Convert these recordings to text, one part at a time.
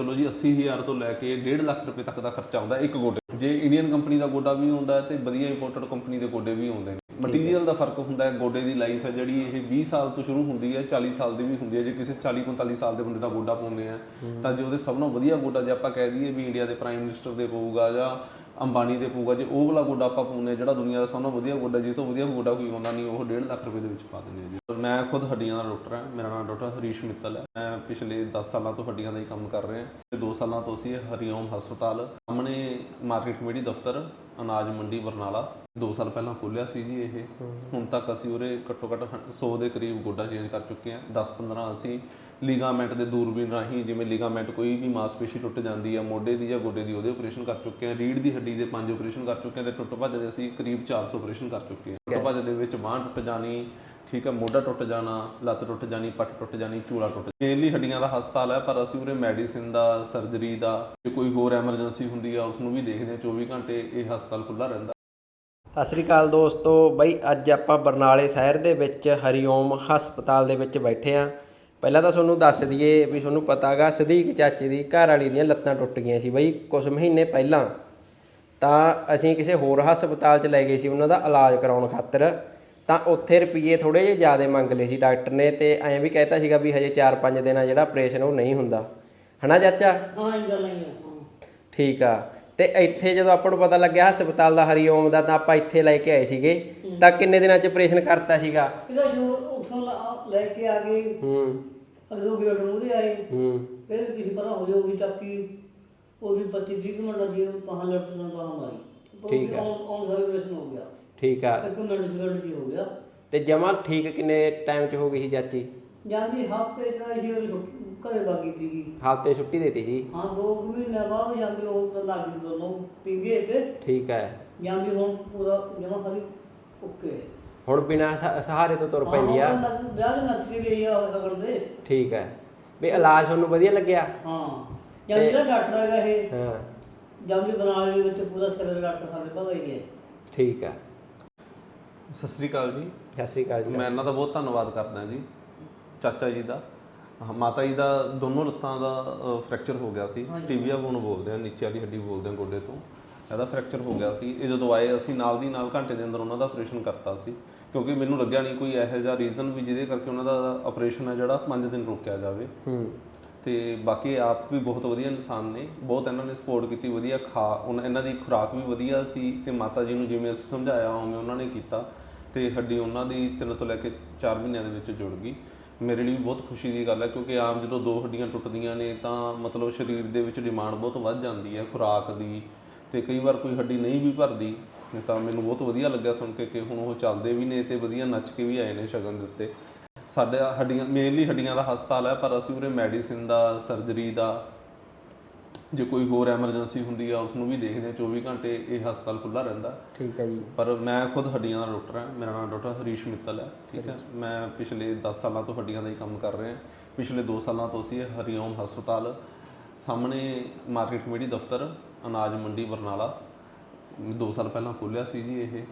ਚਲੋ ਜੀ 80000 ਤੋਂ ਲੈ ਕੇ 1.5 ਲੱਖ ਰੁਪਏ ਤੱਕ ਦਾ ਖਰਚਾ ਆਉਂਦਾ ਇੱਕ ਗੋਡੇ। ਜੇ ਇੰਡੀਅਨ ਕੰਪਨੀ ਦਾ ਗੋਡਾ ਵੀ ਆਉਂਦਾ ਹੈ ਤੇ ਵਧੀਆ ਇੰਪੋਰਟਡ ਕੰਪਨੀ ਦੇ ਗੋਡੇ ਵੀ ਆਉਂਦੇ ਨੇ। ਮਟੀਰੀਅਲ ਦਾ ਫ਼ਰਕ ਹੁੰਦਾ ਹੈ ਗੋਡੇ ਦੀ ਲਾਈਫ ਹੈ ਜਿਹੜੀ ਇਹ 20 ਸਾਲ ਤੋਂ ਸ਼ੁਰੂ ਹੁੰਦੀ ਹੈ 40 ਸਾਲ ਦੀ ਵੀ ਹੁੰਦੀ ਹੈ। ਜੇ ਕਿਸੇ 40 45 ਸਾਲ ਦੇ ਬੰਦੇ ਦਾ ਗੋਡਾ ਪਾਉਂਦੇ ਆ ਤਾਂ ਜੇ ਉਹਦੇ ਸਭ ਨਾਲੋਂ ਵਧੀਆ ਗੋਡਾ ਜੇ ਆਪਾਂ ਕਹਿ ਦਈਏ ਵੀ ਇੰਡੀਆ ਦੇ ਪ੍ਰਾਈਮ ਮਿਨਿਸਟਰ ਦੇ ਪਊਗਾ ਜਾਂ ਅੰਬਾਨੀ ਦੇ ਪਊਗਾ ਜੇ ਉਹ ਵਾਲਾ ਗੋਡਾ ਆਪਾਂ ਪਾਉਂਦੇ ਹਾਂ ਜਿਹੜਾ ਦੁਨੀਆ ਦਾ ਸਭ ਨਾਲੋਂ ਵਧੀਆ ਗੋਡਾ, ਜੇ ਤੋਂ ਵਧੀਆ ਗੋਡਾ ਕੋਈ ਆਉਂਦਾ ਨਹੀਂ, ਉਹ 1.5 ਲੱਖ ਰੁਪਏ ਦੇ ਵਿੱਚ ਪਾ ਦਿੰਦੇ ਆ ਜੀ। ਮੈਂ ਖੁਦ ਹੱਡੀਆਂ ਦਾ ਡਾਕਟਰ ਹਾਂ, ਮੇਰਾ ਨਾਮ ਡਾਕਟਰ ਹਰੀਸ਼ ਮਿੱਤਲ ਹੈ। ਮੈਂ ਪਿਛਲੇ 10 ਸਾਲਾਂ ਤੋਂ ਹੱਡੀਆਂ ਦਾ ਹੀ ਕੰਮ ਕਰ ਰਿਹਾ ਤੇ 2 ਸਾਲਾਂ ਤੋਂ ਅਸੀਂ ਹਰੀਓਮ ਹਸਪਤਾਲ, ਸਾਹਮਣੇ ਮਾਰਕੀਟ ਕਮੇਟੀ ਦਫ਼ਤਰ, ਅਨਾਜ ਮੰਡੀ ਬਰਨਾਲਾ 2 ਸਾਲ ਪਹਿਲਾਂ ਖੋਲਿਆ ਸੀ ਜੀ ਇਹ। ਹੁਣ ਤੱਕ ਅਸੀਂ ਉਰੇ ਘੱਟੋ ਘੱਟ 100 ਦੇ ਕਰੀਬ ਗੋਡਾ ਚੇਂਜ ਕਰ ਚੁੱਕੇ ਹਾਂ। 10-15 ਅਸੀਂ ਲੀਗਾਮੈਂਟ ਦੇ ਦੂਰਬੀਨ ਰਾਹੀਂ, ਜਿਵੇਂ ਲੀਗਾਮੈਂਟ ਕੋਈ ਵੀ ਮਾਸਪੇਸ਼ੀ ਟੁੱਟ ਜਾਂਦੀ ਹੈ ਮੋਢੇ ਦੀ ਜਾਂ ਗੋਡੇ ਦੀ, ਉਹਦੇ ਆਪਰੇਸ਼ਨ ਕਰ ਚੁੱਕੇ ਹਾਂ। ਰੀੜ ਦੀ ਹੱਡੀ ਦੇ ਪੰਜ ਆਪਰੇਸ਼ਨ ਕਰ ਚੁੱਕੇ ਹਾਂ ਤੇ ਟੁੱਟ ਭੱਜ ਦੇ ਅਸੀਂ ਕਰੀਬ 400 ਆਪਰੇਸ਼ਨ ਕਰ ਚੁੱਕੇ ਹਾਂ। ਟੁੱਟ ਭੱਜ ਦੇ ਵਿੱਚ ਬਾਂਹ ਟੁੱਟ ਜਾਣੀ ਠੀਕ ਹੈ ਮੋਢਾ ਟੁੱਟ ਜਾਣਾ ਲੱਤ ਟੁੱਟ ਜਾਣੀ ਪੱਟ ਟੁੱਟ ਜਾਣੀ ਚੂਲਾ ਟੁੱਟ ਮੇਨਲੀ ਹੱਡੀਆਂ ਦਾ ਹਸਪਤਾਲ ਹੈ ਪਰ ਅਸੀਂ ਉਰੇ ਮੈਡੀਸਿਨ ਦਾ ਸਰਜਰੀ ਦਾ ਜੇ ਕੋਈ ਹੋਰ ਐਮਰਜੈਂਸੀ ਹੁੰਦੀ ਆ ਉਸ ਨੂੰ ਵੀ ਦੇਖਦੇ ਹਾਂ 24 ਘੰਟੇ ਇਹ ਹਸਪਤਾਲ ਖੁੱਲਾ ਰਹਿੰਦਾ। ਸਤਿ ਸ੍ਰੀ ਅਕਾਲ ਦੋਸਤੋ ਬਈ ਅੱਜ ਆਪਾਂ ਬਰਨਾਲੇ ਸ਼ਹਿਰ ਦੇ ਵਿੱਚ ਹਰੀਓਮ ਹਸਪਤਾਲ ਦੇ ਵਿੱਚ ਬੈਠੇ ਆ ਪਹਿਲਾਂ ਤਾਂ ਤੁਹਾਨੂੰ ਦੱਸ ਦਈਏ ਵੀ ਤੁਹਾਨੂੰ ਪਤਾਗਾ ਸਦੀਕ ਚਾਚੇ ਦੀ ਘਰ ਵਾਲੀ ਦੀਆਂ ਲੱਤਾਂ ਟੁੱਟ ਗਈਆਂ ਸੀ ਬਈ ਕੁਝ ਮਹੀਨੇ ਪਹਿਲਾਂ। ਤਾਂ ਅਸੀਂ ਕਿਸੇ ਹੋਰ ਹਸਪਤਾਲ 'ਚ ਲੈ ਗਏ ਸੀ ਉਹਨਾਂ ਦਾ ਇਲਾਜ ਕਰਾਉਣ ਖਾਤਰ। ਤਾਂ ਉੱਥੇ ਰੁਪਏ ਥੋੜੇ ਜਿਹੇ ਜ਼ਿਆਦਾ ਮੰਗ ਲਏ ਸੀ ਡਾਕਟਰ ਨੇ ਤੇ ਐਂ ਵੀ ਕਹਿਤਾ ਸੀਗਾ ਵੀ ਹਜੇ 4-5 ਦਿਨਾਂ ਜਿਹੜਾ ਆਪਰੇਸ਼ਨ ਉਹ ਨਹੀਂ ਹੁੰਦਾ। ਹਨਾ ਚਾਚਾ? ਹਾਂ ਇਹ ਗੱਲ ਨਹੀਂ ਠੀਕ ਆ। ਤੇ ਇੱਥੇ ਜਦੋਂ ਆਪਾਂ ਨੂੰ ਪਤਾ ਲੱਗਿਆ ਹਸਪਤਾਲ ਦਾ ਹਰੀਓਮ ਦਾ ਤਾਂ ਆਪਾਂ ਇੱਥੇ ਲੈ ਕੇ ਆਏ ਸੀਗੇ। ਤਾਂ ਕਿੰਨੇ ਦਿਨਾਂ ਚ ਆਪਰੇਸ਼ਨ ਕਰਤਾ ਸੀਗਾ? ਇਹਦਾ ਜੋ ਉਥੋਂ ਲੈ ਕੇ ਆ ਗਏ। ਹੂੰ। ਅਗਲੋ ਗੇਟ ਮੂਰੇ ਆਏ। ਹੂੰ। ਫਿਰ ਤੁਸੀਂ ਪਤਾ ਹੋ ਜਾਊਗੀ ਚੱਕੀ। ਉਹ ਵੀ 25 30 ਮਿੰਟ ਲੱਗੀ ਉਹ ਪਾਹਾਂ ਲੱਟ ਨਾਲ ਪਾਹਾਂ ਮਾਰੀ। ਠੀਕ ਹੈ। ਔਨ ਔਨ ਸਰਵਿਸ ਹੋ ਗਿਆ। ਠੀਕ ਆ। ਇੱਕ ਮਿੰਟ ਸਕਿੰਟ ਜੀ ਹੋ ਗਿਆ। ਤੇ ਜਮਾ ਠੀਕ ਕਿੰਨੇ ਟਾਈਮ ਚ ਹੋ ਗਈ ਸੀ ਚਾਚੀ? ਜਾਂਦੀ ਹਫ਼ਤੇ ਸੀ ਉਹ ਘਰੇ ਬਾਗੀ ਸੀਗੀ। ਹਫ਼ਤੇ ਛੁੱਟੀ ਦੇਤੀ ਸੀ? ਹਾਂ ਦੋ ਕੁ ਮਹੀਨੇ ਬਾਅਦ ਜਾਂਦੀ ਉਹ ਤਾਂ ਲੱਗ ਗਈ ਦੋਨੋਂ ਪਿੰਗੇ ਤੇ। ਠੀਕ ਹੈ। ਜਾਂਦੀ ਹੁਣ ਪੂਰਾ ਜਮਾ ਸਾਰੀ ਓਕੇ। ਹੁਣ ਬਿਨਾ ਸਹਾਰੇ ਤੋਂ ਤੁਰ ਪੈਂਦੀ ਆ। ਵਿਆਹ ਦੇ ਨੱਚ ਕੇ ਗਈ ਆ ਉਹ ਤਾਂ ਕਰਦੇ ਠੀਕ ਹੈ। ਵੀ ਇਲਾਜ ਤੁਹਾਨੂੰ ਵਧੀਆ ਲੱਗਿਆ? ਹਾਂ। ਜਾਂ ਜਿਹੜਾ ਡਾਕਟਰ ਹੈਗਾ ਇਹ ਹਾਂ। ਜਾਂਦੀ ਬਨਾਲੇ ਦੇ ਵਿੱਚ ਪੂਰਾ ਸਿਰ ਡਾਕਟਰ ਸਾਡੇ ਕੋਲ ਹੀ ਹੈ। ਠੀਕ ਆ। ਸਤਿ ਸ੍ਰੀ ਅਕਾਲ ਜੀ। ਸਤਿ ਸ੍ਰੀ ਅਕਾਲ ਜੀ। ਮੈਂ ਇਹਨਾਂ ਦਾ ਬਹੁਤ ਧੰਨਵਾਦ ਕਰਦਾ ਜੀ ਚਾਚਾ ਜੀ ਦਾ। ਮਾਤਾ ਜੀ ਦਾ ਦੋਨੋਂ ਲੱਤਾਂ ਦਾ ਫ੍ਰੈਕਚਰ ਹੋ ਗਿਆ ਸੀ। ਟੀਬੀਆ ਬੋਨ ਬੋਲਦੇ ਆ ਨੀਚੇ ਵਾਲੀ ਹੱਡੀ ਬੋਲਦੇ ਆ ਗੋਡੇ ਤੋਂ। ਇਹਦਾ ਫ੍ਰੈਕਚਰ ਹੋ ਗਿਆ ਸੀ। ਇਹ ਜਦੋਂ ਆਏ ਅਸੀਂ ਨਾਲ ਦੀ ਨਾਲ ਘੰਟੇ ਦੇ ਅੰਦਰ ਉਹਨਾਂ ਦਾ ਆਪਰੇਸ਼ਨ ਕਰਤਾ ਸੀ। ਕਿਉਂਕਿ ਮੈਨੂੰ ਲੱਗਿਆ ਨਹੀਂ ਕੋਈ ਇਹੋ ਜਿਹਾ ਰੀਜ਼ਨ ਵੀ ਜਿਹਦੇ ਕਰਕੇ ਉਹਨਾਂ ਦਾ ਆਪਰੇਸ਼ਨ ਹੈ ਜਿਹੜਾ 5 ਦਿਨ ਰੋਕਿਆ ਜਾਵੇ। ਹੂੰ। ਤੇ ਬਾਕੀ ਆਪ ਵੀ ਬਹੁਤ ਵਧੀਆ ਇਨਸਾਨ ਨੇ, ਬਹੁਤ ਇਹਨਾਂ ਨੇ ਸਪੋਰਟ ਕੀਤੀ, ਵਧੀਆ ਖਾ ਉਹਨਾਂ ਇਹਨਾਂ ਦੀ ਖੁਰਾਕ ਵੀ ਵਧੀਆ ਸੀ ਤੇ ਮਾਤਾ ਜੀ ਨੂੰ ਜਿਵੇਂ ਅਸੀਂ ਸਮਝਾਇਆ ਉਵੇਂ ਉਹਨਾਂ ਨੇ ਕੀਤਾ ਤੇ ਹੱਡੀ ਉਹਨਾਂ ਦੀ ਤਿੰਨ ਤੋਂ ਲੈ ਕੇ 4 ਮਹੀਨਿਆਂ ਦੇ ਵਿੱਚ ਜੁੜ ਗਈ। ਮੇਰੇ ਲਈ ਵੀ ਬਹੁਤ ਖੁਸ਼ੀ ਦੀ ਗੱਲ ਹੈ ਕਿਉਂਕਿ ਆਮ ਜਦੋਂ ਦੋ ਹੱਡੀਆਂ ਟੁੱਟਦੀਆਂ ਨੇ ਤਾਂ ਮਤਲਬ ਸਰੀਰ ਦੇ ਵਿੱਚ ਡਿਮਾਂਡ ਬਹੁਤ ਵੱਧ ਜਾਂਦੀ ਹੈ ਖੁਰਾਕ ਦੀ ਤੇ ਕਈ ਵਾਰ ਕੋਈ ਹੱਡੀ ਨਹੀਂ ਵੀ ਭਰਦੀ, ਤਾਂ ਮੈਨੂੰ ਬਹੁਤ ਵਧੀਆ ਲੱਗਿਆ ਸੁਣ ਕੇ ਕਿ ਹੁਣ ਉਹ ਚੱਲਦੇ ਵੀ ਨੇ ਤੇ ਵਧੀਆ ਨੱਚ ਕੇ ਵੀ ਆਏ ਨੇ ਸ਼ਗਨ ਦੇ ਉੱਤੇ। ਸਾਡਾ ਹੱਡੀਆਂ ਮੇਨਲੀ ਹੱਡੀਆਂ ਦਾ ਹਸਪਤਾਲ ਹੈ ਪਰ ਅਸੀਂ ਉਰੇ ਮੈਡੀਸਿਨ ਦਾ ਸਰਜਰੀ ਦਾ ਜੇ ਕੋਈ ਹੋਰ ਐਮਰਜੈਂਸੀ ਹੁੰਦੀ ਆ ਉਸ ਨੂੰ ਵੀ ਦੇਖਦੇ ਹਾਂ 24 ਘੰਟੇ ਇਹ ਹਸਪਤਾਲ ਖੁੱਲਾ ਰਹਿੰਦਾ। ਠੀਕ ਹੈ ਜੀ। ਪਰ ਮੈਂ ਖੁਦ ਹੱਡੀਆਂ ਦਾ ਡਾਕਟਰ ਹਾਂ ਮੇਰਾ ਨਾਮ ਡਾਕਟਰ ਹਰੀਸ਼ ਮਿੱਤਲ ਹੈ ਠੀਕ ਹੈ। ਮੈਂ ਪਿਛਲੇ 10 ਸਾਲਾਂ ਤੋਂ ਹੱਡੀਆਂ ਦਾ ਹੀ ਕੰਮ ਕਰ ਰਿਹਾ ਪਿਛਲੇ 2 ਸਾਲਾਂ ਤੋਂ ਅਸੀਂ ਹਰੀਓਮ ਹਸਪਤਾਲ ਸਾਹਮਣੇ ਮਾਰਕੀਟ ਕਮੇਟੀ ਦਫ਼ਤਰ ਅਨਾਜ ਮੰਡੀ ਬਰਨਾਲਾ 2 ਸਾਲ ਪਹਿਲਾਂ ਖੋਲਿਆ ਸੀ ਜੀ ਇਹ।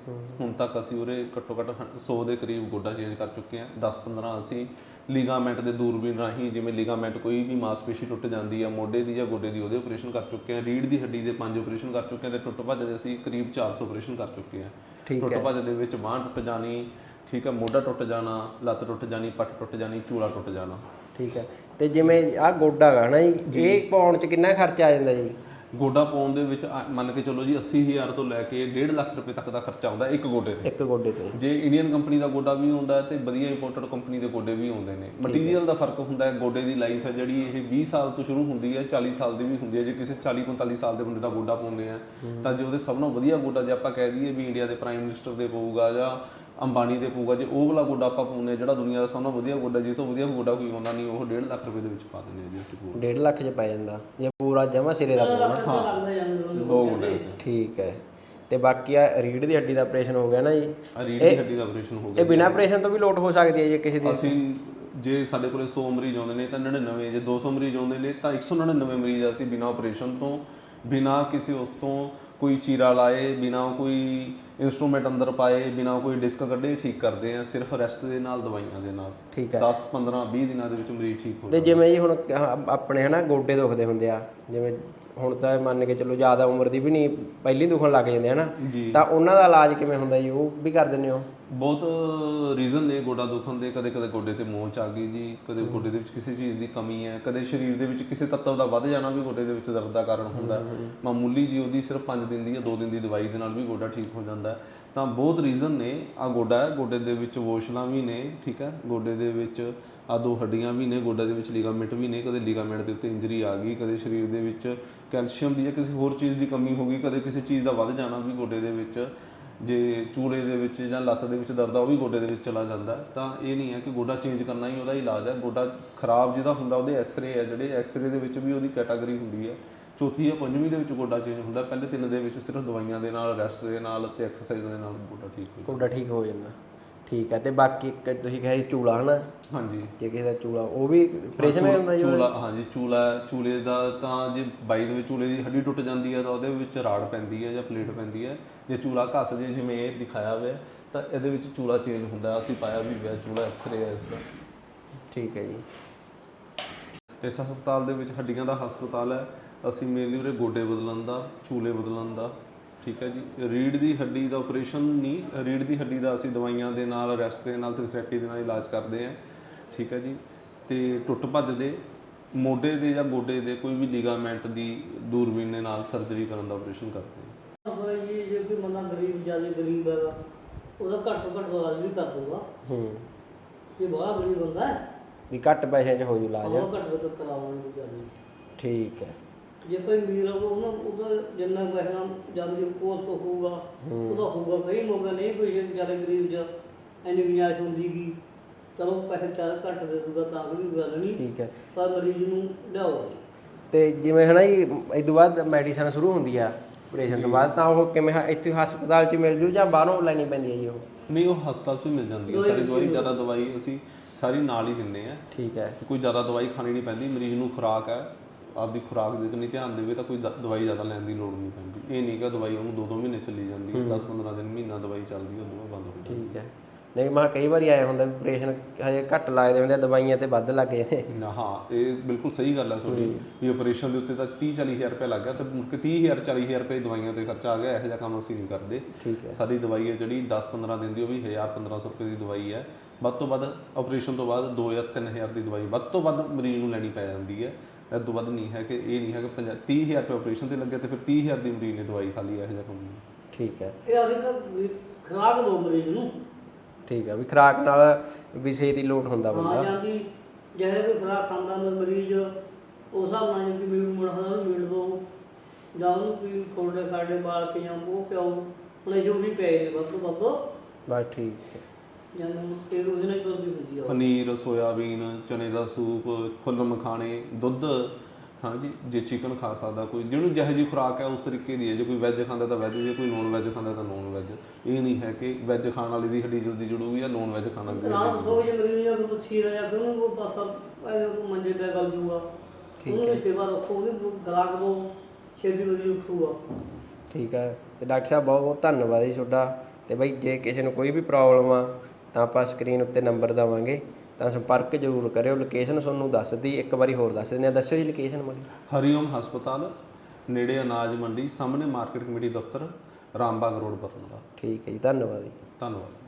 ਹੁਣ ਤੱਕ ਅਸੀਂ ਉਰੇ ਘੱਟੋ ਘੱਟ 100 ਦੇ ਕਰੀਬ ਗੋਡਾ ਚੇਂਜ ਕਰ ਚੁੱਕੇ ਹਾਂ। 10-15 ਅਸੀਂ ਲੀਗਾਮੈਂਟ ਦੇ ਦੂਰਬੀਨ ਰਾਹੀਂ ਜਿਵੇਂ ਲੀਗਾਮੈਂਟ ਕੋਈ ਵੀ ਮਾਸਪੇਸ਼ੀ ਟੁੱਟ ਜਾਂਦੀ ਹੈ ਮੋਢੇ ਦੀ ਜਾਂ ਗੋਡੇ ਦੀ ਉਹਦੇ ਆਪਰੇਸ਼ਨ ਕਰ ਚੁੱਕੇ ਹਾਂ। ਰੀੜ ਦੀ ਹੱਡੀ ਦੇ ਪੰਜ ਆਪਰੇਸ਼ਨ ਕਰ ਚੁੱਕੇ ਹਾਂ ਤੇ ਟੁੱਟ ਭੱਜ ਦੇ ਅਸੀਂ ਕਰੀਬ 400 ਆਪਰੇਸ਼ਨ ਕਰ ਚੁੱਕੇ ਹਾਂ। ਠੀਕ ਟੁੱਟ ਭੱਜ ਦੇ ਵਿੱਚ ਬਾਂਹ ਟੁੱਟ ਜਾਣੀ ਠੀਕ ਹੈ ਮੋਢਾ ਟੁੱਟ ਜਾਣਾ ਲੱਤ ਟੁੱਟ ਜਾਣੀ ਪੱਟ ਟੁੱਟ ਜਾਣੀ ਚੂਲਾ ਟੁੱਟ ਜਾਣਾ। ਠੀਕ ਹੈ। ਤੇ ਜਿਵੇਂ ਆਹ ਗੋਡਾ ਗਾ ਨਾ ਜੀ। ਇਹ ਪਾਉਣ ਚ ਕਿੰਨਾ ਖਰਚਾ ਆ ਜਾਂਦਾ ਜੀ? ਗੋਡਾ ਪਾਉਣ ਦੇ ਵਿੱਚ ਆ- ਮੰਨ ਕੇ ਚੱਲੋ ਜੀ 80000 ਤੋਂ ਲੈ ਕੇ 1.5 ਲੱਖ ਰੁਪਏ ਤੱਕ ਦਾ ਖਰਚਾ ਆਉਂਦਾ ਇੱਕ ਗੋਡੇ ਤੇ। ਇੱਕ ਗੋਡੇ ਤੇ। ਜੇ ਇੰਡੀਅਨ ਕੰਪਨੀ ਦਾ ਗੋਡਾ ਵੀ ਆਉਂਦਾ ਹੈ ਤੇ ਵਧੀਆ ਇੰਪੋਰਟਡ ਕੰਪਨੀ ਦੇ ਗੋਡੇ ਵੀ ਆਉਂਦੇ ਨੇ। ਮਟੀਰੀਅਲ ਦਾ ਫ਼ਰਕ ਹੁੰਦਾ ਹੈ ਗੋਡੇ ਦੀ ਲਾਈਫ ਹੈ ਜਿਹੜੀ ਇਹ 20 ਸਾਲ ਤੋਂ ਸ਼ੁਰੂ ਹੁੰਦੀ ਹੈ 40 ਸਾਲ ਦੀ ਵੀ ਹੁੰਦੀ ਹੈ। ਜੇ ਕਿਸੇ 40 45 ਸਾਲ ਦੇ ਬੰਦੇ ਦਾ ਗੋਡਾ ਪਾਉਂਦੇ ਆ ਤਾਂ ਜੇ ਉਹਦੇ ਸਭ ਨਾਲੋਂ ਵਧੀਆ ਗੋਡਾ ਜੇ ਆਪਾਂ ਕਹਿ ਦਈਏ ਵੀ ਇੰਡੀਆ ਦੇ ਪ੍ਰਾਈਮ ਮਿਨਿਸਟਰ ਦੇ ਪਊਗਾ ਜਾਂ ਅੰਬਾਨੀ ਦੇ ਪਊਗਾ ਜੇ ਉਹ ਵਾਲਾ ਗੋਡਾ ਆਪਾਂ ਪਾਉਂਦੇ ਹਾਂ ਜਿਹੜਾ ਦੁਨੀਆ ਦਾ ਸਭ ਨਾਲੋਂ ਵਧੀਆ ਗੋਡਾ ਜੇ ਤੋਂ ਵਧੀਆ ਗੋਡਾ ਕੋਈ ਆਉਂਦਾ ਨਹੀਂ ਉਹ 1.5 ਲੱਖ ਰੁਪਏ ਦੇ ਵਿੱਚ ਪਾ ਦਿੰਦੇ ਆ ਜੀ ਅਸੀਂ ਗੋਡਾ 1.5 ਲੱਖ ਚ ਪੈ ਜਾਂਦਾ। ਜੇ ਪੂਰਾ ਜਮਾ ਸਿਰੇ ਦਾ ਪਾਉਣਾ। ਲੱਗਦਾ ਜਾਂਦੇ ਦੋ ਗੋਡੇ। ਠੀਕ ਹੈ। ਤੇ ਬਾਕੀ ਆ ਰੀੜ ਦੀ ਹੱਡੀ ਦਾ ਆਪਰੇਸ਼ਨ ਹੋ ਗਿਆ ਨਾ ਜੀ। ਆ ਰੀੜ ਦੀ ਹੱਡੀ ਦਾ ਆਪਰੇਸ਼ਨ ਹੋ ਗਿਆ ਇਹ ਬਿਨਾ ਆਪਰੇਸ਼ਨ ਤੋਂ ਵੀ ਲੋਟ ਹੋ ਸਕਦੀ ਹੈ ਜੇ ਕਿਸੇ ਦੀ। ਅਸੀਂ ਜੇ ਸਾਡੇ ਕੋਲੇ 100 ਮਰੀਜ਼ ਆਉਂਦੇ ਨੇ ਤਾਂ 99 ਜੇ 200 ਮਰੀਜ਼ ਆਉਂਦੇ ਨੇ ਤਾਂ 199 ਮਰੀਜ਼ ਅਸੀਂ ਬਿਨਾ ਆਪਰੇਸ਼ਨ ਤੋਂ ਬਿਨਾ ਕਿਸੇ ਉਸ ਤੋਂ ਕੋਈ ਚੀਰਾ ਲਾਏ ਬਿਨਾ ਕੋਈ ਇਨਸਟਰੂਮੈਂਟ ਅੰਦਰ ਪਾਏ ਬਿਨਾ ਕੋਈ ਡਿਸਕ ਕੱਢੇ ਠੀਕ ਕਰਦੇ ਆ ਸਿਰਫ ਰੈਸਟ ਦੇ ਨਾਲ ਦਵਾਈਆਂ ਦੇ ਨਾਲ। ਠੀਕ ਹੈ। 10 15 20 ਦਿਨਾਂ ਦੇ ਵਿੱਚ ਮਰੀਜ਼ ਠੀਕ ਹੋ ਤੇ ਜਿਵੇਂ ਜੀ ਹੁਣ ਆਪਣੇ ਹਨਾ ਗੋਡੇ ਦੁਖਦੇ ਹੁੰਦੇ ਆ। ਜਿਵੇਂ ਹੁਣ ਤਾਂ ਮੰਨ ਕੇ ਚੱਲੋ ਜ਼ਿਆਦਾ ਉਮਰ ਦੀ ਵੀ ਨਹੀਂ ਪਹਿਲੀ ਦੁਖਣ ਲੱਗ ਜਾਂਦੇ ਹਨਾ। ਤਾਂ ਉਹਨਾਂ ਦਾ ਇਲਾਜ ਕਿਵੇਂ ਹੁੰਦਾ ਜੀ? ਉਹ ਵੀ ਕਰ ਦਿੰਦੇ ਹੋ? ਬਹੁਤ ਰੀਜ਼ਨ ਨੇ ਗੋਡਾ ਦੁਖਣ ਦੇ। ਕਦੇ ਕਦੇ ਗੋਡੇ ਤੇ ਮੋਚ ਆ ਗਈ ਜੀ ਕਦੇ ਗੋਡੇ ਦੇ ਵਿੱਚ ਕਿਸੇ ਚੀਜ਼ ਦੀ ਕਮੀ ਹੈ ਕਦੇ ਸਰੀਰ ਦੇ ਵਿੱਚ ਕਿਸੇ ਤੱਤਵ ਦਾ ਵੱਧ ਜਾਣਾ ਵੀ ਗੋਡੇ ਦੇ ਵਿੱਚ ਦਰਦ ਦਾ ਕਾਰਨ ਹੁੰਦਾ। ਮਾਮੂਲੀ ਜੀ ਉਹਦੀ ਸਿਰਫ 5 ਦਿਨ ਦੀ ਜਾਂ 2 ਦਿਨ ਦੀ ਦਵਾਈ ਦੇ ਨਾਲ ਵੀ ਗੋਡਾ ਠੀਕ ਹੋ ਜਾਂਦਾ ਹੈ। ਤਾਂ ਬਹੁਤ ਰੀਜ਼ਨ ਨੇ ਆ ਗੋਡਾ ਹੈ। ਗੋਡੇ ਦੇ ਵਿੱਚ ਵੋਸ਼ਲਾਂ ਵੀ ਨੇ, ਠੀਕ ਹੈ। ਗੋਡੇ ਦੇ ਵਿੱਚ ਆ ਦੋ ਹੱਡੀਆਂ ਵੀ ਨੇ, ਗੋਡੇ ਦੇ ਵਿੱਚ ਲਿਗਾਮੈਂਟ ਵੀ ਨੇ। ਕਦੇ ਲਿਗਾਮੈਂਟ ਦੇ ਉੱਤੇ ਇੰਜਰੀ ਆ ਗਈ, ਕਦੇ ਸਰੀਰ ਦੇ ਵਿੱਚ ਕੈਲਸ਼ੀਅਮ ਦੀ ਜਾਂ ਕਿਸੇ ਹੋਰ ਚੀਜ਼ ਦੀ ਕਮੀ ਹੋ ਗਈ, ਕਦੇ ਕਿਸੇ ਚੀਜ਼ ਦਾ ਵੱਧ ਜਾਣਾ ਵੀ ਗੋਡੇ ਦੇ ਵਿੱਚ, ਜੇ ਚੂਲੇ ਦੇ ਵਿੱਚ ਜਾਂ ਲੱਤ ਦੇ ਵਿੱਚ ਦਰਦ ਆ, ਉਹ ਵੀ ਗੋਡੇ ਦੇ ਵਿੱਚ ਚਲਾ ਜਾਂਦਾ ਤਾਂ ਇਹ ਨਹੀਂ ਹੈ ਕਿ ਗੋਡਾ ਚੇਂਜ ਕਰਨਾ ਹੀ ਉਹਦਾ ਇਲਾਜ ਹੈ। ਗੋਡਾ ਖਰਾਬ ਜਿਹਦਾ ਹੁੰਦਾ, ਉਹਦੇ ਐਕਸ-ਰੇ ਹੈ ਜਿਹੜੇ। ਐਕਸ-ਰੇ ਦੇ ਵਿੱਚ ਵੀ ਉਹਦੀ ਕੈਟਾਗਰੀ ਹੁੰਦੀ ਹੈ। ਚੌਥੀ ਜਾਂ ਪੰਜਵੀਂ ਦੇ ਵਿੱਚ ਗੋਡਾ ਚੇਂਜ ਹੁੰਦਾ ਪਹਿਲੇ ਤਿੰਨ ਦੇ ਵਿੱਚ ਸਿਰਫ ਦਵਾਈਆਂ ਦੇ ਨਾਲ ਰੈਸਟ ਦੇ ਨਾਲ ਤੇ ਐਕਸਰਸਾਈਜ਼ ਦੇ ਨਾਲ ਗੋਡਾ ਠੀਕ ਹੋ ਗੋਡਾ ਠੀਕ ਹੋ ਜਾਂਦਾ। ਠੀਕ ਹੈ ਤੇ ਬਾਕੀ ਇੱਕ ਤੁਸੀਂ ਕਿਹਾ ਚੂਲਾ ਹਨਾ? ਹਾਂਜੀ। ਜੇ ਕਿਸੇ ਦਾ ਚੂਲਾ ਉਹ ਵੀ ਆਪਰੇਸ਼ਨ ਹੋ ਜਾਂਦਾ ਜੀ? ਚੂਲਾ ਹਾਂਜੀ ਚੂਲਾ। ਚੂਲੇ ਦਾ ਤਾਂ ਜੇ ਬਾਈ ਦੇ ਵਿੱਚ ਚੂਲੇ ਦੀ ਹੱਡੀ ਟੁੱਟ ਜਾਂਦੀ ਹੈ ਤਾਂ ਉਹਦੇ ਵਿੱਚ ਰਾੜ ਪੈਂਦੀ ਹੈ ਜਾਂ ਪਲੇਟ ਪੈਂਦੀ ਹੈ। ਜੇ ਚੂਲਾ ਘਸ ਜੇ ਜਿਵੇਂ ਇਹ ਦਿਖਾਇਆ ਹੋਇਆ ਤਾਂ ਇਹਦੇ ਵਿੱਚ ਚੂਲਾ ਚੇਂਜ ਹੁੰਦਾ। ਅਸੀਂ ਪਾਇਆ ਵੀ ਹੋਇਆ ਚੂਲਾ ਐਕਸ-ਰੇ ਹੈ ਇਸ ਦਾ। ਠੀਕ ਹੈ ਜੀ। ਇਸ ਹਸਪਤਾਲ ਦੇ ਵਿੱਚ ਹੱਡੀਆਂ ਦਾ ਹਸਪਤਾਲ ਹੈ। ਅਸੀਂ ਮੇਨਲੀ ਉਰੇ ਗੋਡੇ ਬਦਲਣ ਦਾ ਚੂਲੇ ਬਦਲਣ ਦਾ ਠੀਕ ਹੈ ਜੀ। ਰੀੜ ਦੀ ਹੱਡੀ ਦਾ ਆਪਰੇਸ਼ਨ ਨਹੀਂ ਰੀੜ ਦੀ ਹੱਡੀ ਦਾ ਅਸੀਂ ਦਵਾਈਆਂ ਦੇ ਨਾਲ ਰੈਸਟ ਦੇ ਨਾਲ ਤੇ ਥੈਰੇਪੀ ਦੇ ਨਾਲ ਇਲਾਜ ਕਰਦੇ ਹਾਂ ਠੀਕ ਹੈ ਜੀ। ਤੇ ਟੁੱਟ ਭੱਜ ਦੇ ਮੋਢੇ ਦੇ ਜਾਂ ਗੋਡੇ ਦੇ ਕੋਈ ਵੀ ਲਿਗਾਮੈਂਟ ਦੀ ਦੂਰਬੀਨ ਦੇ ਨਾਲ ਸਰਜਰੀ ਕਰਨ ਦਾ ਆਪਰੇਸ਼ਨ ਕਰਦੇ ਹਾਂ। ਹੁਣ ਇਹ ਜੇ ਕੋਈ ਗਰੀਬ ਜ਼ਿਆਦਾ ਗਰੀਬ ਹੈਗਾ ਉਹਦਾ ਘੱਟ ਤੋਂ ਘੱਟ ਇਲਾਜ ਵੀ ਕਰ ਦੂਗਾ ਹੂੰ। ਜੇ ਬਹੁਤ ਗਰੀਬ ਬੰਦਾ ਹੈ। ਵੀ ਘੱਟ ਪੈਸਿਆਂ 'ਚ ਹੋ ਜੂ ਇਲਾਜ। ਉਹ ਘੱਟ ਤੋਂ ਘੱਟ ਕਰਾਵਾਂਗੇ ਨਹੀਂ ਠੀਕ ਹੈ। ਜੇ ਕੋਈ ਅਮੀਰ ਹੋਊਗਾ ਉਹਨਾਂ ਉਹਦਾ ਜਿੰਨਾ ਪੈਸਾ ਜਾਂਦੀ ਕੋਸ ਹੋਊਗਾ ਉਹਦਾ ਹੋਊਗਾ। ਕਈ ਮੌਕਾ ਨਹੀਂ ਕੋਈ ਜੇ ਵਿਚਾਰੇ ਗਰੀਬ ਜਾਂ ਐਨੀ ਗੁੰਜਾਇਸ਼ ਹੁੰਦੀ ਗੀ। ਚਲੋ ਪੈਸੇ ਚਾਰ ਘੱਟ ਦੇ ਦੂਗਾ ਤਾਂ ਵੀ ਗੱਲ ਨਹੀਂ ਠੀਕ ਹੈ। ਪਰ ਮਰੀਜ਼ ਨੂੰ ਲਿਆਓ। ਤੇ ਜਿਵੇਂ ਹਨਾ ਜੀ ਇਸ ਤੋਂ ਬਾਅਦ ਮੈਡੀਸਨ ਸ਼ੁਰੂ ਹੁੰਦੀ ਆ ਆਪਰੇਸ਼ਨ ਤੋਂ ਬਾਅਦ ਤਾਂ ਉਹ ਕਿਵੇਂ ਹ- ਇੱਥੇ ਹਸਪਤਾਲ 'ਚ ਮਿਲ ਜੂ ਜਾਂ ਬਾਹਰੋਂ ਲੈਣੀ ਪੈਂਦੀ ਹੈ ਜੀ ਉਹ? ਨਹੀਂ ਉਹ ਹਸਪਤਾਲ 'ਚ ਹੀ ਮਿਲ ਜਾਂਦੀ ਹੈ ਸਾਰੀ ਦਵਾਈ ਜ਼ਿਆਦਾ ਦਵਾਈ ਅਸੀਂ ਸਾਰੀ ਨਾਲ ਹੀ ਦਿੰਦੇ ਆ। ਠੀਕ ਹੈ। ਤੇ ਕੋਈ ਜ਼ਿਆਦਾ ਦਵਾਈ ਖਾਣੀ ਨਹੀਂ ਪੈਂਦੀ ਮਰੀਜ਼ ਨੂੰ ਖੁਰਾਕ ਹੈ। ਆਪਦੀ ਖੁਰਾਕ ਦੇ ਕੰਨੀ ਧਿਆਨ ਦੇਵੇ ਤਾਂ ਕੋਈ ਦ- ਦਵਾਈ ਜ਼ਿਆਦਾ ਲੈਣ ਦੀ ਲੋੜ ਨਹੀਂ ਪੈਂਦੀ। ਇਹ ਨਹੀਂ ਕਿ ਦਵਾਈ ਉਹਨੂੰ 2-2 ਮਹੀਨੇ ਚੱਲੀ ਜਾਂਦੀ ਹੈ 10-15 ਦਿਨ ਮਹੀਨਾ ਦਵਾਈ ਚੱਲਦੀ ਉਦੋਂ ਬਾਅਦ ਬੰਦ ਹੋ ਜਾਂਦੀ ਠੀਕ ਹੈ। ਨਹੀਂ ਮੈਂ ਕਿਹਾ ਕਈ ਵਾਰੀ ਆਏ ਹੁੰਦਾ ਆਪਰੇਸ਼ਨ ਹਜੇ ਘੱਟ ਲੱਗਦੇ ਹੁੰਦੇ ਆ, ਦਵਾਈਆਂ ਤੇ ਵੱਧ ਲੱਗ ਜਾਂਦੇ। ਨਾ ਹਾਂ ਇਹ ਬਿਲਕੁਲ ਸਹੀ ਗੱਲ ਹੈ ਤੁਹਾਡੀ ਵੀ ਆਪਰੇਸ਼ਨ ਦੇ ਉੱਤੇ ਤਾਂ 30-40 ਹਜ਼ਾਰ ਰੁਪਏ ਲੱਗ ਗਿਆ ਤੇ ਮੁੜ ਕੇ 30000 40000 ਰੁਪਏ ਦਵਾਈਆਂ ਤੇ ਖਰਚਾ ਆ ਗਿਆ ਇਹੋ ਜਿਹਾ ਕੰਮ ਅਸੀਂ ਨਹੀਂ ਕਰਦੇ। ਠੀਕ ਹੈ। ਸਾਡੀ ਦਵਾਈ ਹੈ ਜਿਹੜੀ 10-15 ਦਿਨ ਦੀ ਉਹ ਵੀ 1000-1500 ਰੁਪਏ ਦੀ ਦਵਾਈ ਹੈ। ਵੱਧ ਤੋਂ ਵੱਧ ਆਪਰੇਸ਼ਨ ਤੋਂ ਬਾਅਦ 2 ਜਾਂ 3000 ਦੀ ਦਵਾਈ ਵੱਧ ਤੋਂ ਵੱਧ ਮਰੀਜ਼ ਨੂੰ ਲੈਣੀ ਪੈ ਜਾਂਦੀ ਹੈ। ਇਹ ਤੋਂ ਵੱਧ ਨਹੀਂ ਹੈ ਕਿ ਇਹ ਨਹੀਂ ਹੈ ਕਿ 30000 ਰੁਪਏ ਆਪਰੇਸ਼ਨ ਤੇ ਲੱਗੇ ਤੇ ਫਿਰ 30000 ਦੀ ਮਰੀਜ਼ ਨੇ ਦਵਾਈ ਖਾ ਲਈ ਇਹੋ ਜਿਹਾ ਕੰਮ ਨਹੀਂ। ਠੀਕ ਹੈ। ਇਹ ਆਦੇ ਤਾਂ ਵੀ ਖੁਰਾਕ ਦੋ ਮਰੀਜ਼ ਨੂੰ। ਠੀਕ ਹੈ ਵੀ ਖੁਰਾਕ ਨਾਲ ਵੀ ਛੇਤੀ ਲੋਟ ਹੁੰਦਾ ਹਾਂ ਬੰਦਾ। ਜਾਂਦੀ ਜਿਹੇ ਕੋਈ ਖੁਰਾਕ ਖਾਂਦਾ ਮੈਂ ਮਰੀਜ਼ ਉਸ ਹਿਸਾਬ ਨਾਲ ਜੇ ਮੀਟ ਮੁੜਦਾ ਉਹਨੂੰ ਮੀਟ ਦੋ। ਜਾਂ ਉਹਨੂੰ ਕੋਈ ਕੋਲਡੇ ਕਾਡੇ ਬਾਲ ਕੇ ਜਾਂ ਉਹ ਪਿਆਓ। ਹੁਣ ਜੋ ਵੀ ਪਏ ਨੇ ਵੱਧ ਤੋਂ ਵੱਧ। ਬਸ ਠੀਕ ਹੈ। ਜਾਂ ਫਿਰ ਉਹਦੇ ਨਾਲ ਕਰਦੀ ਹੁੰਦੀ ਆ ਉਹ। ਪਨੀਰ ਸੋਇਆਬੀਨ ਚਨੇ ਦਾ ਸੂਪ ਫੁੱਲ ਮਖਾਣੇ ਦੁੱਧ। ਹਾਂਜੀ ਜੇ ਚਿਕਨ ਖਾ ਸਕਦਾ ਕੋਈ ਜਿਹਨੂੰ ਜਿਹੋ ਜਿਹੀ ਖੁਰਾਕ ਹੈ ਉਸ ਤਰੀਕੇ ਦੀ ਹੈ। ਜੇ ਕੋਈ ਵੈਜ ਖਾਂਦਾ ਤਾਂ ਵੈਜ ਜੇ ਕੋਈ ਨੋਨ ਵੈਜ ਖਾਂਦਾ ਤਾਂ ਨੋਨ ਵੈਜ ਇਹ ਨਹੀਂ ਹੈ ਕਿ ਵੈਜ ਖਾਣ ਵਾਲੇ ਦੀ ਹੱਡੀ ਜਲਦੀ ਜੁੜੂਗੀ ਜਾਂ ਨੋਨ ਵੈਜ ਖਾਣ ਵਾਲੇ ਦੀ ਨਾਲ ਸੋ ਜੇ ਮਰੀਜ਼ ਨੂੰ ਕੋਈ ਸੀਰ ਆ ਫਿਰ ਉਹਨੂੰ ਬਸ ਇਹ ਮੰਜੇ ਤੇ ਗੱਲ ਜੂਗਾ ਉਹਨੂੰ ਵੀ ਸੇਵਾ ਰੱਖੋ ਉਹਦੀ ਖੁਰਾਕ ਦੋ ਛੇਤੀ ਮਰੀਜ਼ ਉੱਠੂਗਾ। ਠੀਕ ਹੈ। ਤੇ ਡਾਕਟਰ ਸਾਹਿਬ ਬਹੁਤ ਬਹੁਤ ਧੰਨਵਾਦ ਜੀ ਤੁਹਾਡਾ। ਤੇ ਬਈ ਜੇ ਕਿਸੇ ਨੂੰ ਕੋਈ ਵੀ ਪ੍ਰੋਬਲਮ ਆ ਤਾਂ ਆਪਾਂ ਸਕਰੀਨ ਉੱਤੇ ਨੰਬਰ ਦਵਾਂਗੇ ਤਾਂ ਸੰਪਰਕ ਜ਼ਰੂਰ ਕਰਿਓ। ਲੋਕੇਸ਼ਨ ਤੁਹਾਨੂੰ ਦੱਸ ਦਿੱਤੀ ਇੱਕ ਵਾਰੀ ਹੋਰ ਦੱਸ ਦਿੰਦੇ ਆ ਦੱਸਿਓ ਜੀ ਲੋਕੇਸ਼ਨ ਮਾੜੀ ਹਰੀਓਮ ਹਸਪਤਾਲ ਨੇੜੇ ਅਨਾਜ ਮੰਡੀ ਸਾਹਮਣੇ ਮਾਰਕੀਟ ਕਮੇਟੀ ਦਫ਼ਤਰ ਰਾਮਬਾਗ ਰੋਡ ਬਰਨਾਲਾ ਠੀਕ ਹੈ ਜੀ ਧੰਨਵਾਦ ਜੀ। ਧੰਨਵਾਦ।